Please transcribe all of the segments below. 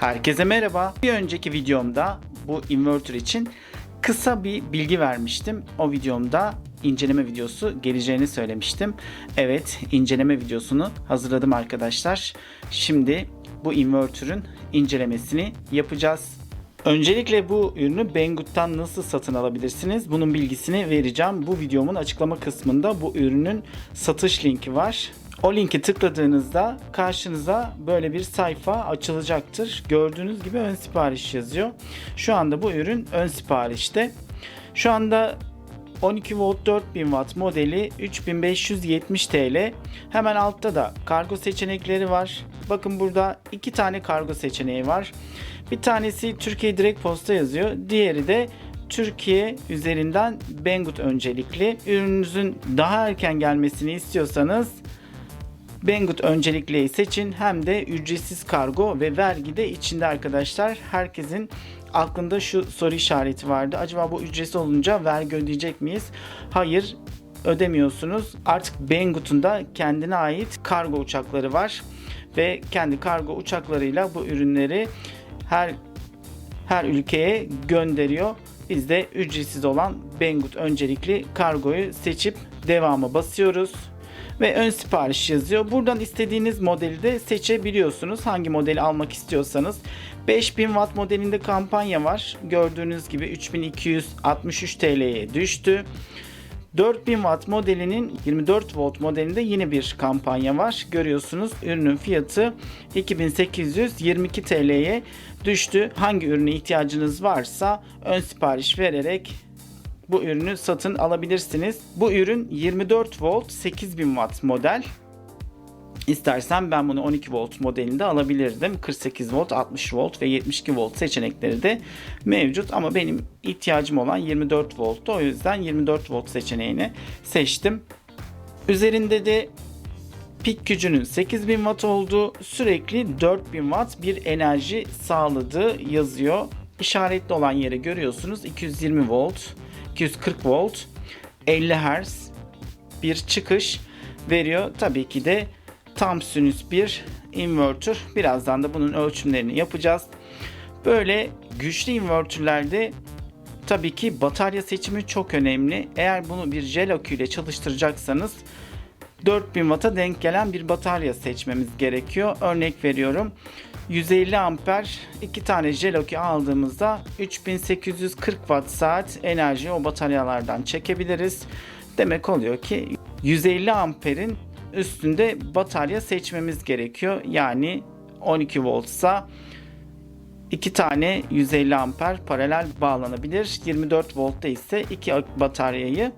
Herkese merhaba. Bir önceki videomda bu inverter için kısa bir bilgi vermiştim. O videomda inceleme videosu geleceğini söylemiştim. Evet, inceleme videosunu hazırladım arkadaşlar. Şimdi bu inverter'ın incelemesini yapacağız. Öncelikle bu ürünü Banggood'dan nasıl satın alabilirsiniz? Bunun bilgisini vereceğim. Bu videomun açıklama kısmında bu ürünün satış linki var. O linki tıkladığınızda karşınıza böyle bir sayfa açılacaktır. Gördüğünüz gibi ön sipariş yazıyor. Şu anda bu ürün ön siparişte. Şu anda 12 volt 4000 watt modeli 3570 TL. Hemen altta da kargo seçenekleri var. Bakın burada iki tane kargo seçeneği var. Bir tanesi Türkiye Direkt Posta yazıyor. Diğeri de Türkiye üzerinden Banggood öncelikli. Ürününüzün daha erken gelmesini istiyorsanız Banggood öncelikliyi seçin. Hem de ücretsiz kargo ve vergi de içinde arkadaşlar. Herkesin aklında şu soru işareti vardı. Acaba bu ücretsiz olunca vergi ödeyecek miyiz? Hayır ödemiyorsunuz. Artık Banggood'un da kendine ait kargo uçakları var ve kendi kargo uçaklarıyla bu ürünleri her her ülkeye gönderiyor. Biz de ücretsiz olan Banggood öncelikli kargoyu seçip devama basıyoruz ve ön sipariş yazıyor. Buradan istediğiniz modeli de seçebiliyorsunuz. Hangi modeli almak istiyorsanız. 5000 watt modelinde kampanya var. Gördüğünüz gibi 3263 TL'ye düştü. 4000 watt modelinin 24 volt modelinde yine bir kampanya var. Görüyorsunuz ürünün fiyatı 2822 TL'ye düştü. Hangi ürüne ihtiyacınız varsa ön sipariş vererek bu ürünü satın alabilirsiniz. Bu ürün 24 volt 8000 watt model. İstersen ben bunu 12 volt modelinde alabilirdim. 48 volt, 60 volt ve 72 volt seçenekleri de mevcut ama benim ihtiyacım olan 24 volttu. O yüzden 24 volt seçeneğini seçtim. Üzerinde de pik gücünün 8000 watt olduğu sürekli 4000 watt bir enerji sağladığı yazıyor. İşaretli olan yeri görüyorsunuz. 220 volt, 240 volt, 50 Hz bir çıkış veriyor. Tabii ki de tam sinüs bir inverter. Birazdan da bunun ölçümlerini yapacağız. Böyle güçlü inverterlerde tabii ki batarya seçimi çok önemli. Eğer bunu bir jel akü ile çalıştıracaksanız 4000 Watt'a denk gelen bir batarya seçmemiz gerekiyor. Örnek veriyorum. 150 amper iki tane jel akü aldığımızda 3840 watt saat enerjiyi o bataryalardan çekebiliriz. Demek oluyor ki 150 amperin üstünde batarya seçmemiz gerekiyor. Yani 12 voltsa iki tane 150 amper paralel bağlanabilir. 24 voltta ise iki bataryayı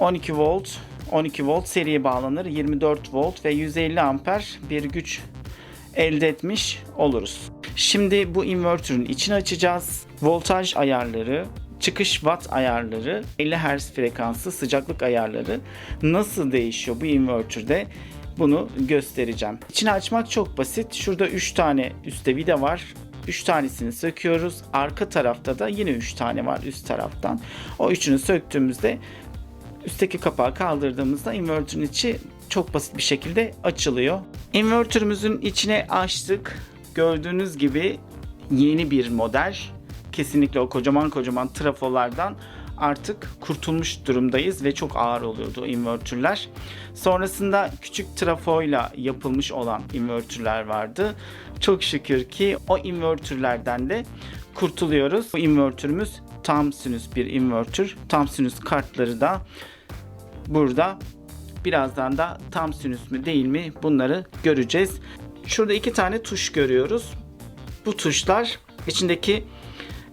12 volt 12 volt seriye bağlanır. 24 volt ve 150 amper bir güç elde etmiş oluruz. Şimdi bu inverter'ın içini açacağız. Voltaj ayarları, çıkış watt ayarları, 50 Hz frekansı, sıcaklık ayarları nasıl değişiyor bu inverter'de? Bunu göstereceğim. İçini açmak çok basit. Şurada 3 tane üstte vida var. 3 tanesini söküyoruz. Arka tarafta da yine 3 tane var üst taraftan. O üçünü söktüğümüzde üstteki kapağı kaldırdığımızda inverter'ın içi çok basit bir şekilde açılıyor. Inverter'ımızın içine açtık. Gördüğünüz gibi yeni bir model. Kesinlikle o kocaman kocaman trafolardan artık kurtulmuş durumdayız ve çok ağır oluyordu inverterler. Sonrasında küçük trafoyla yapılmış olan inverterler vardı. Çok şükür ki o inverterlerden de kurtuluyoruz. Bu inverterimiz tam sinüs bir inverter. Tam sinüs kartları da burada. Birazdan da tam sinüs mü değil mi bunları göreceğiz. Şurada iki tane tuş görüyoruz. Bu tuşlar içindeki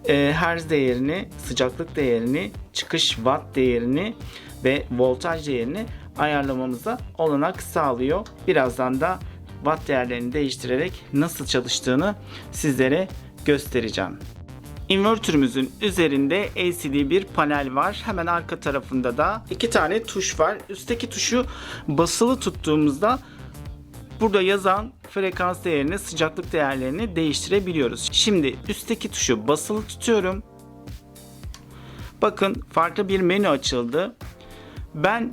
e, hertz değerini, sıcaklık değerini, çıkış watt değerini ve voltaj değerini ayarlamamıza olanak sağlıyor. Birazdan da watt değerlerini değiştirerek nasıl çalıştığını sizlere göstereceğim. Inverter'ımızın üzerinde LCD bir panel var. Hemen arka tarafında da iki tane tuş var. Üstteki tuşu basılı tuttuğumuzda burada yazan frekans değerini, sıcaklık değerlerini değiştirebiliyoruz. Şimdi üstteki tuşu basılı tutuyorum. Bakın farklı bir menü açıldı. Ben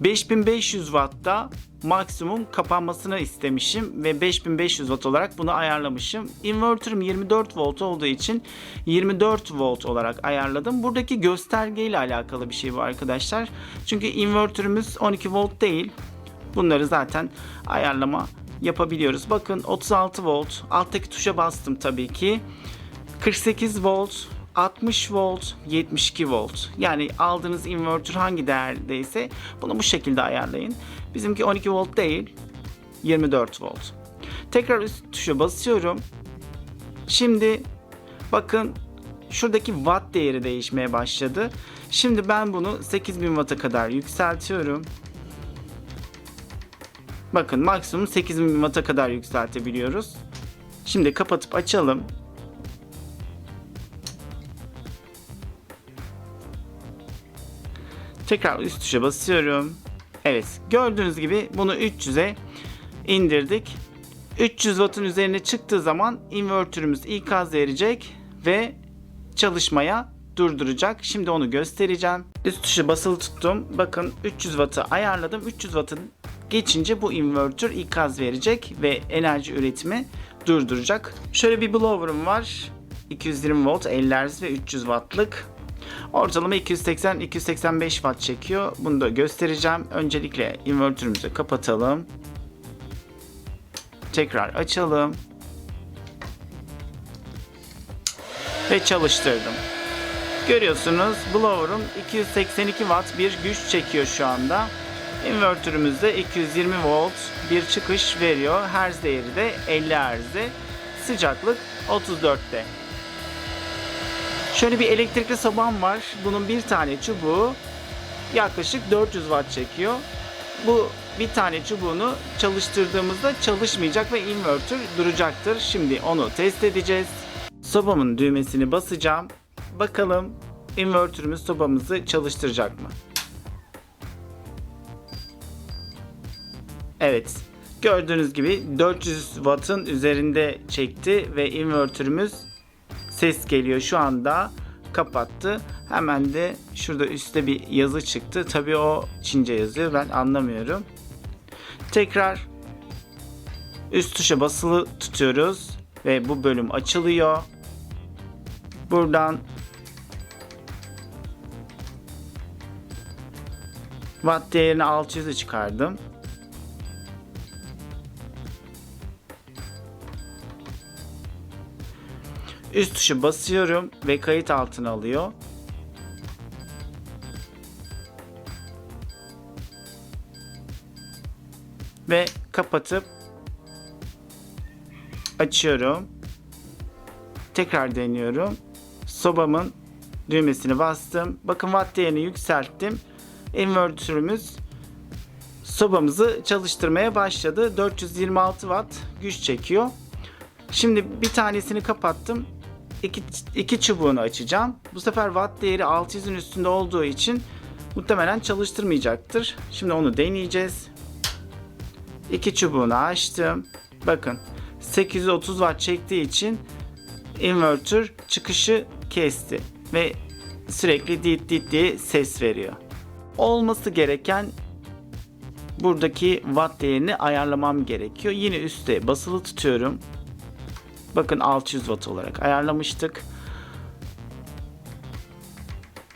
5500 Watt'ta maksimum kapanmasını istemişim ve 5500 Watt olarak bunu ayarlamışım. Inverter'ım 24 volt olduğu için 24 volt olarak ayarladım. Buradaki gösterge ile alakalı bir şey bu arkadaşlar. Çünkü inverter'ımız 12 volt değil. Bunları zaten ayarlama yapabiliyoruz. Bakın 36 volt. Alttaki tuşa bastım tabii ki. 48 volt, 60 volt, 72 volt. Yani aldığınız inverter hangi değerdeyse bunu bu şekilde ayarlayın. Bizimki 12 volt değil, 24 volt. Tekrar üst tuşa basıyorum. Şimdi bakın şuradaki watt değeri değişmeye başladı. Şimdi ben bunu 8000 watt'a kadar yükseltiyorum. Bakın maksimum 8000 watt'a kadar yükseltebiliyoruz. Şimdi kapatıp açalım. Tekrar üst tuşa basıyorum. Evet gördüğünüz gibi bunu 300'e indirdik. 300 wattın üzerine çıktığı zaman inverterimiz ikaz verecek ve çalışmaya durduracak. Şimdi onu göstereceğim. Üst tuşa basılı tuttum. Bakın 300 wattı ayarladım. 300 wattın geçince bu inverter ikaz verecek ve enerji üretimi durduracak. Şöyle bir blower'ım var. 220 volt 50 Hz ve 300 wattlık. Ortalama 280-285 watt çekiyor. Bunu da göstereceğim. Öncelikle inverterimizi kapatalım. Tekrar açalım. Ve çalıştırdım. Görüyorsunuz blower'ım 282 watt bir güç çekiyor şu anda. Inverter'ımızda 220 volt bir çıkış veriyor. Hertz değeri de 50 Hz'de. Sıcaklık 34'te. Şöyle bir elektrikli sobam var. Bunun bir tane çubuğu yaklaşık 400 watt çekiyor. Bu bir tane çubuğunu çalıştırdığımızda çalışmayacak ve inverter duracaktır. Şimdi onu test edeceğiz. Sobamın düğmesini basacağım. Bakalım inverterimiz sobamızı çalıştıracak mı? Evet. Gördüğünüz gibi 400 wattın üzerinde çekti ve inverterimiz ses geliyor şu anda kapattı. Hemen de şurada üstte bir yazı çıktı. Tabii o Çince yazıyor. Ben anlamıyorum. Tekrar üst tuşa basılı tutuyoruz ve bu bölüm açılıyor. Buradan watt değerini 600'e çıkardım. Üst tuşa basıyorum ve kayıt altına alıyor. Ve kapatıp açıyorum. Tekrar deniyorum. Sobamın düğmesini bastım. Bakın watt değerini yükselttim. Inverter'ımız sobamızı çalıştırmaya başladı. 426 watt güç çekiyor. Şimdi bir tanesini kapattım. İki, iki çubuğunu açacağım. Bu sefer watt değeri 600'ün üstünde olduğu için muhtemelen çalıştırmayacaktır. Şimdi onu deneyeceğiz. İki çubuğunu açtım. Bakın 830 watt çektiği için inverter çıkışı kesti ve sürekli dit dit diye ses veriyor. Olması gereken buradaki watt değerini ayarlamam gerekiyor. Yine üstte basılı tutuyorum. Bakın 600 watt olarak ayarlamıştık.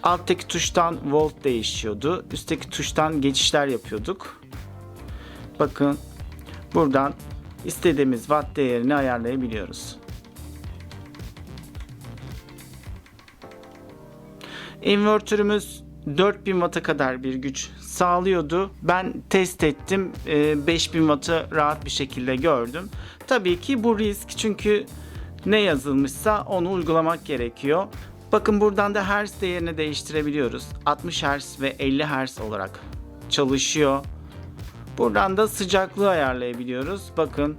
Alttaki tuştan volt değişiyordu. Üstteki tuştan geçişler yapıyorduk. Bakın buradan istediğimiz watt değerini ayarlayabiliyoruz. Inverter'ımız 4000 Watt'a kadar bir güç sağlıyordu. Ben test ettim. 5000 Watt'ı rahat bir şekilde gördüm. Tabii ki bu risk çünkü ne yazılmışsa onu uygulamak gerekiyor. Bakın buradan da Hz değerini değiştirebiliyoruz. 60 Hz ve 50 Hz olarak çalışıyor. Buradan da sıcaklığı ayarlayabiliyoruz. Bakın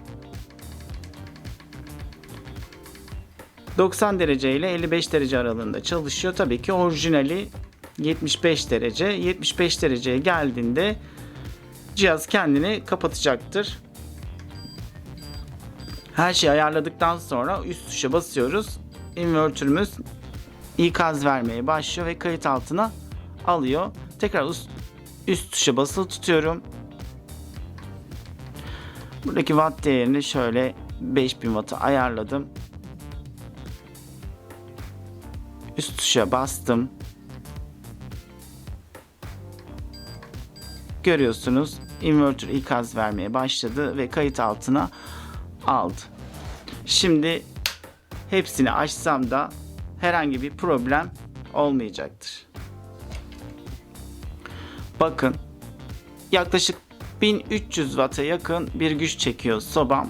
90 derece ile 55 derece aralığında çalışıyor. Tabii ki orijinali 75 derece. 75 dereceye geldiğinde cihaz kendini kapatacaktır. Her şeyi ayarladıktan sonra üst tuşa basıyoruz. Inverter'ımız ikaz vermeye başlıyor ve kayıt altına alıyor. Tekrar üst, üst tuşa basılı tutuyorum. Buradaki watt değerini şöyle 5000 watt'a ayarladım. Üst tuşa bastım. Görüyorsunuz inverter ikaz vermeye başladı ve kayıt altına aldı. Şimdi hepsini açsam da herhangi bir problem olmayacaktır. Bakın yaklaşık 1300 Watt'a yakın bir güç çekiyor sobam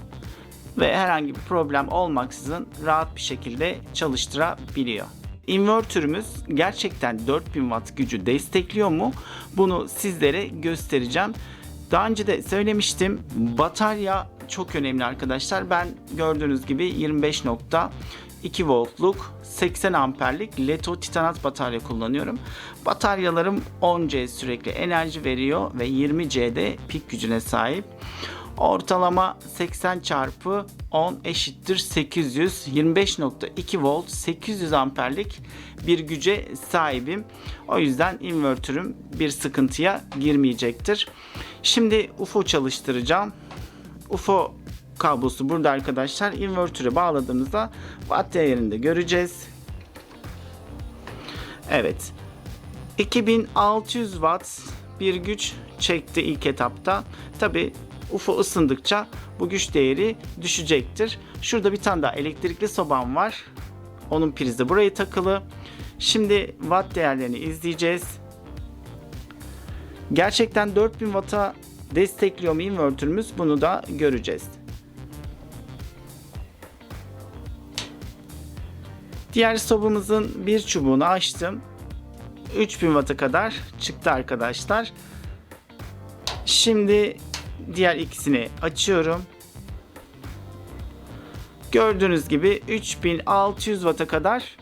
ve herhangi bir problem olmaksızın rahat bir şekilde çalıştırabiliyor. Inverter'ümüz gerçekten 4000 Watt gücü destekliyor mu? Bunu sizlere göstereceğim. Daha önce de söylemiştim. Batarya çok önemli arkadaşlar. Ben gördüğünüz gibi 25.2 voltluk 80 amperlik Leto titanat batarya kullanıyorum. Bataryalarım 10C sürekli enerji veriyor ve 20C'de pik gücüne sahip. Ortalama 80 çarpı 10 eşittir 800 25.2 volt 800 amperlik bir güce sahibim. O yüzden invertörüm bir sıkıntıya girmeyecektir. Şimdi UFO çalıştıracağım. UFO kablosu burada arkadaşlar. Invertör'e bağladığımızda watt değerini de göreceğiz. Evet. 2600 watt bir güç çekti ilk etapta. Tabi UFO ısındıkça bu güç değeri düşecektir. Şurada bir tane daha elektrikli sobam var. Onun prizi buraya takılı. Şimdi watt değerlerini izleyeceğiz. Gerçekten 4000 Watt'a destekliyor mu invertörümüz bunu da göreceğiz. Diğer sobamızın bir çubuğunu açtım. 3000 Watt'a kadar çıktı arkadaşlar. Şimdi diğer ikisini açıyorum. Gördüğünüz gibi 3600 Watt'a kadar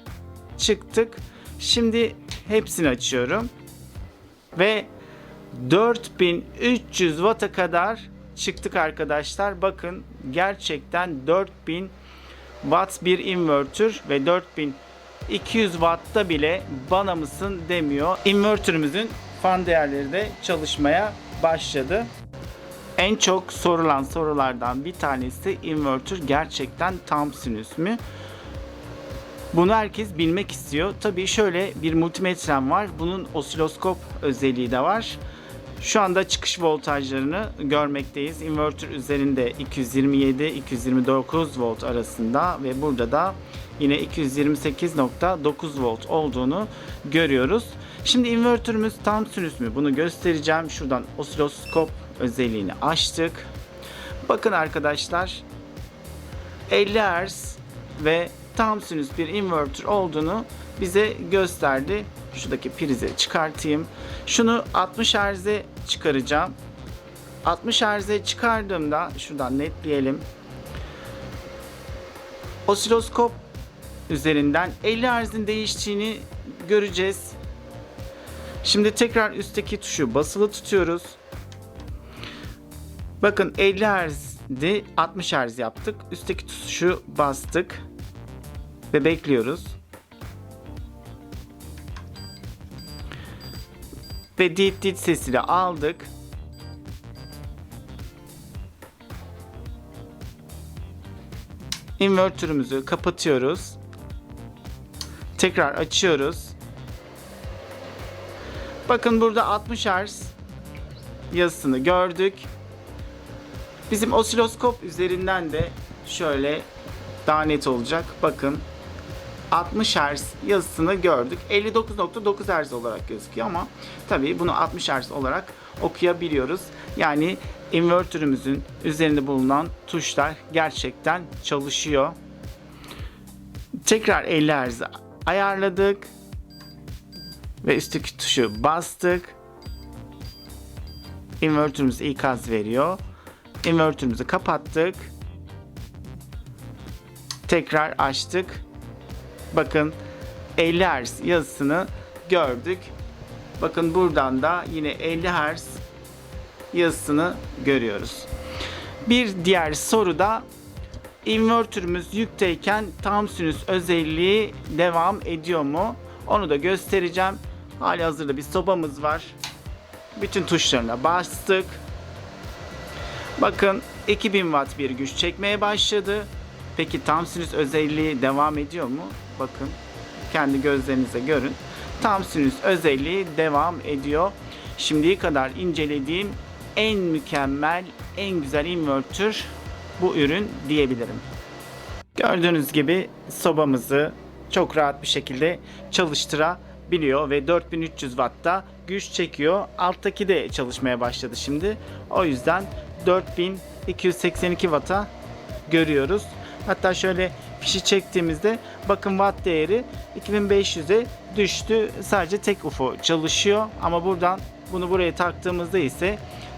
çıktık. Şimdi hepsini açıyorum. Ve 4300 Watt'a kadar çıktık arkadaşlar. Bakın gerçekten 4000 Watt bir inverter ve 4200 Watt'ta bile bana mısın demiyor. Inverter'ımızın fan değerleri de çalışmaya başladı. En çok sorulan sorulardan bir tanesi inverter gerçekten tam sinüs mü? Bunu herkes bilmek istiyor. Tabii şöyle bir multimetrem var. Bunun osiloskop özelliği de var. Şu anda çıkış voltajlarını görmekteyiz. Inverter üzerinde 227-229 volt arasında ve burada da yine 228.9 volt olduğunu görüyoruz. Şimdi inverterimiz tam sinüs mü? Bunu göstereceğim. Şuradan osiloskop özelliğini açtık. Bakın arkadaşlar 50 Hz ve tam sinüs bir inverter olduğunu bize gösterdi. Şuradaki prizi çıkartayım. Şunu 60 Hz'e çıkaracağım. 60 Hz'e çıkardığımda şuradan netleyelim. Osiloskop üzerinden 50 Hz'in değiştiğini göreceğiz. Şimdi tekrar üstteki tuşu basılı tutuyoruz. Bakın 50 Hz'di 60 Hz yaptık. Üstteki tuşu bastık ve bekliyoruz. Ve dit dit sesini aldık. Inverter'ımızı kapatıyoruz. Tekrar açıyoruz. Bakın burada 60 Hz yazısını gördük. Bizim osiloskop üzerinden de şöyle daha net olacak. Bakın 60 Hz yazısını gördük. 59.9 Hz olarak gözüküyor ama tabii bunu 60 Hz olarak okuyabiliyoruz. Yani inverterümüzün üzerinde bulunan tuşlar gerçekten çalışıyor. Tekrar 50 Hz ayarladık ve üstteki tuşu bastık. Inverterimiz ikaz veriyor. Inverterimizi kapattık. Tekrar açtık. Bakın 50 Hz yazısını gördük. Bakın buradan da yine 50 Hz yazısını görüyoruz. Bir diğer soru da inverterimiz yükteyken tam sinüs özelliği devam ediyor mu? Onu da göstereceğim. Hali hazırda bir sobamız var. Bütün tuşlarına bastık. Bakın 2000 watt bir güç çekmeye başladı. Peki tam sinüs özelliği devam ediyor mu? Bakın kendi gözlerinize görün. Tam sinüs özelliği devam ediyor. Şimdiye kadar incelediğim en mükemmel, en güzel inverter bu ürün diyebilirim. Gördüğünüz gibi sobamızı çok rahat bir şekilde çalıştırabiliyor ve 4300 Watt'ta güç çekiyor. Alttaki de çalışmaya başladı şimdi. O yüzden 4282 Watt'a görüyoruz. Hatta şöyle fişi çektiğimizde bakın watt değeri 2500'e düştü. Sadece tek UFO çalışıyor ama buradan bunu buraya taktığımızda ise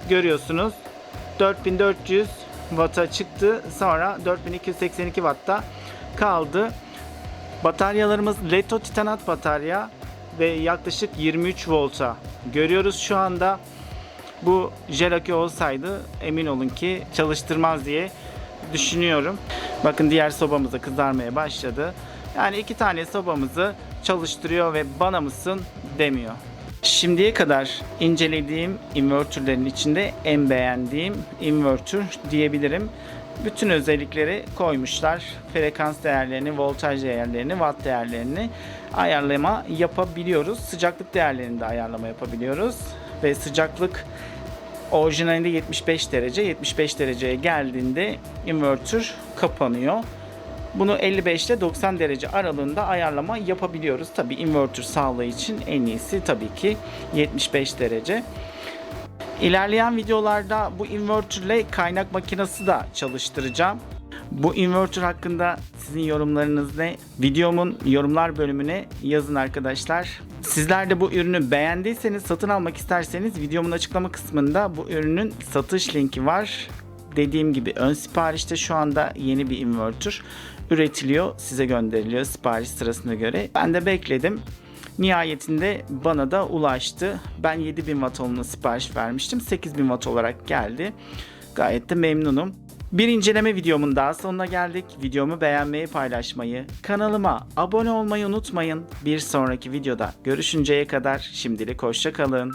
görüyorsunuz 4400 Watt'a çıktı. Sonra 4282 Watt'ta kaldı. Bataryalarımız Leto titanat batarya ve yaklaşık 23 volta görüyoruz şu anda. Bu jelaki olsaydı emin olun ki çalıştırmaz diye düşünüyorum. Bakın diğer sobamız kızarmaya başladı. Yani iki tane sobamızı çalıştırıyor ve bana mısın demiyor. Şimdiye kadar incelediğim inverterlerin içinde en beğendiğim inverter diyebilirim. Bütün özellikleri koymuşlar. Frekans değerlerini, voltaj değerlerini, watt değerlerini ayarlama yapabiliyoruz. Sıcaklık değerlerini de ayarlama yapabiliyoruz. Ve sıcaklık orijinalinde 75 derece. 75 dereceye geldiğinde inverter kapanıyor. Bunu 55 ile 90 derece aralığında ayarlama yapabiliyoruz. Tabi inverter sağlığı için en iyisi tabii ki 75 derece. İlerleyen videolarda bu inverterle kaynak makinesi de çalıştıracağım. Bu inverter hakkında sizin yorumlarınız ne? Videomun yorumlar bölümüne yazın arkadaşlar. Sizler de bu ürünü beğendiyseniz, satın almak isterseniz videomun açıklama kısmında bu ürünün satış linki var. Dediğim gibi ön siparişte şu anda yeni bir inverter üretiliyor. Size gönderiliyor sipariş sırasına göre. Ben de bekledim. Nihayetinde bana da ulaştı. Ben 7000 watt olanına sipariş vermiştim. 8000 watt olarak geldi. Gayet de memnunum. Bir inceleme videomun daha sonuna geldik. Videomu beğenmeyi, paylaşmayı, kanalıma abone olmayı unutmayın. Bir sonraki videoda görüşünceye kadar şimdilik hoşça kalın.